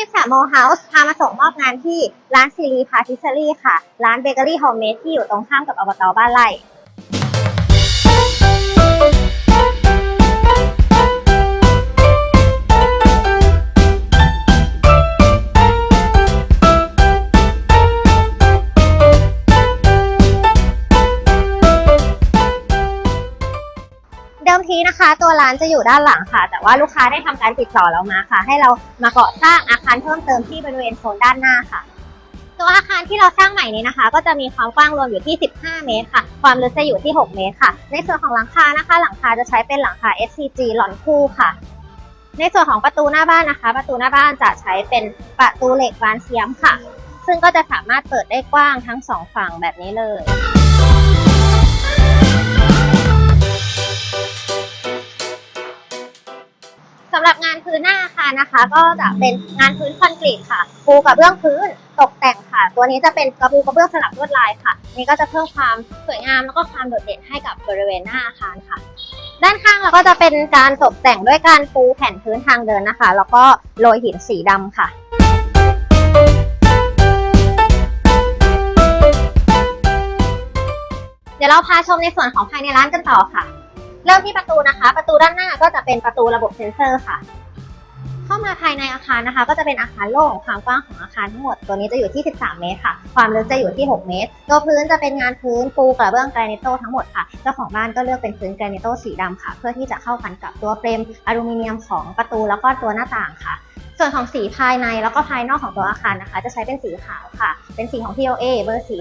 ที่สามโมเฮาส์พามาส่งมอบงานที่ร้านซีรีพาทิสเซอรี่ค่ะ ร้านเบเกอรี่โฮมเมดที่อยู่ตรงข้ามกับอบตบ้านไร่ ดิมทีนะคะ ตัวร้านจะอยู่ด้านหลังค่ะ แต่ว่าลูกค้าได้ทำการติดต่อเรามาค่ะ ให้เรามาก่อสร้างอาคารเพิ่มเติมที่บริเวณโซนด้านหน้าค่ะ ตัวอาคารที่เราสร้างใหม่นี้นะคะ ก็จะมีความกว้างรวมอยู่ที่ 15 เมตรค่ะ ความลึกจะอยู่ที่ 6 เมตรค่ะ ในส่วนของหลังคานะคะ หลังคาจะใช้เป็นหลังคา SCG หลอนคู่ค่ะ ในส่วนของประตูหน้าบ้านนะคะ ประตูหน้าบ้านจะใช้เป็นประตูเหล็กบานเซียมค่ะ ซึ่งก็จะสามารถเปิดได้กว้างทั้งสองฝั่งแบบนี้เลย นหน้าอาคารนะคะ ก็จะเป็นงานพื้นคอนกรีตค่ะปูกระเบื้องพื้นตกแต่งค่ะ ตัวนี้จะเป็นกระปูกระเบื้องสลับลวดลายค่ะ นี่ก็จะเพิ่มความสวยงามแล้วก็ความโดดเด่นให้กับบริเวณหน้าอาคารค่ะ ด้านข้างเราก็จะเป็นการตกแต่งด้วยการปูแผ่นพื้นทางเดินนะคะ แล้วก็โรยหินสีดำค่ะเดี๋ยวเราพาชมในส่วนของภายในร้านกันต่อค่ะ เริ่มที่ประตูนะคะ ประตูด้านหน้าก็จะเป็นประตูระบบเซ็นเซอร์ค่ะ มาภายในอาคารนะคะ ก็จะเป็นอาคารโล่งความกว้างของอาคารทั้งหมดตัวนี้จะอยู่ที่ 13 เมตรค่ะ ความลึกจะอยู่ที่ 6 เมตร ตัวพื้นจะเป็นงานพื้นปูกระเบื้องแกรนิโตทั้งหมดค่ะเจ้าของบ้านก็เลือกเป็นพื้นแกรนิโตสีดำค่ะ เพื่อที่จะเข้ากันกับตัวเฟรมอลูมิเนียมของประตูแล้วก็ตัวหน้าต่างค่ะส่วนของสีภายในแล้วก็ภายนอกของตัวอาคารนะคะ จะใช้เป็นสีขาวค่ะ เป็นสีของ TOA เบอร์สี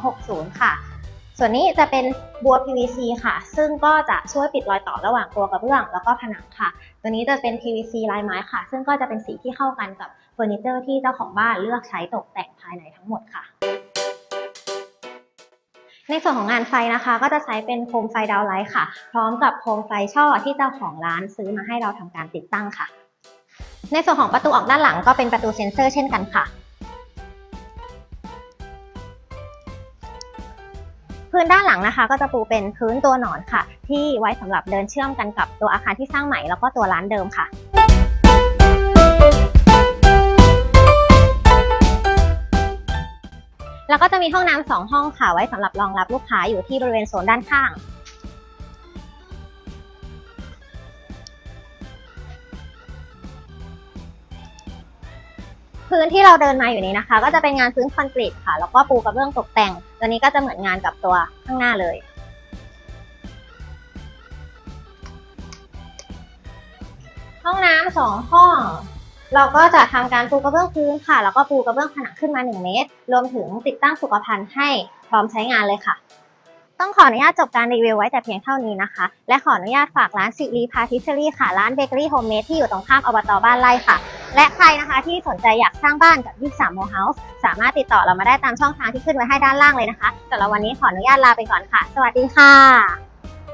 8260 ค่ะ ส่วนนี้จะเป็นบัว PVC ค่ะ ซึ่งก็จะช่วยปิดรอยต่อระหว่างตัวกระเบื้องแล้วก็ผนังค่ะ ตัวนี้จะเป็น PVC ลายไม้ค่ะ ซึ่งก็จะเป็นสีที่เข้ากันกับเฟอร์นิเจอร์ที่เจ้าของบ้านเลือกใช้ตกแต่งภายในทั้งหมดค่ะ ในส่วนของงานไฟนะคะ ก็จะใช้เป็นโคมไฟดาวไลท์ค่ะ พร้อมกับโคมไฟช่อที่เจ้าของร้านซื้อมาให้เราทำการติดตั้งค่ะ ในส่วนของประตูออกด้านหลังก็เป็นประตูเซ็นเซอร์เช่นกันค่ะ พื้นด้านหลังนะคะ ก็จะปูเป็นพื้นตัวหนอนค่ะ ที่ไว้สำหรับเดินเชื่อมกันกับตัวอาคารที่สร้างใหม่แล้วก็ตัวร้านเดิมค่ะแล้วก็จะมีห้องน้ำสองห้องค่ะไว้สำหรับรองรับลูกค้าอยู่ที่บริเวณโซนด้านข้าง พื้นที่เราเดินมาอยู่นี้นะคะ ก็จะเป็นงานพื้นคอนกรีตค่ะ แล้วก็ปูกระเบื้องตกแต่ง ตัวนี้ก็จะเหมือนงานกับตัวข้างหน้าเลย ห้องน้ำสองห้อง เราก็จะทำการปูกระเบื้องพื้นค่ะ แล้วก็ปูกระเบื้องผนังขึ้นมา 1 เมตร รวมถึงติดตั้งสุขภัณฑ์ให้พร้อมใช้งานเลยค่ะต้องขออนุญาตจบการรีวิวไว้แต่เพียงเท่านี้นะคะ และขออนุญาตฝากร้านสิรีพาทิเชอรี่ค่ะ ร้านเบเกอรี่โฮมเมดที่อยู่ตรงข้ามอบตบ้านไร่ค่ะ และใครนะคะที่สนใจอยากสร้างบ้านกับ 23 โมเฮาส์สามารถติดต่อเรามาได้ตามช่องทางที่ขึ้นไว้ให้ด้านล่างเลยนะคะสำหรับวันนี้ขออนุญาตลาไปก่อนค่ะ สวัสดีค่ะ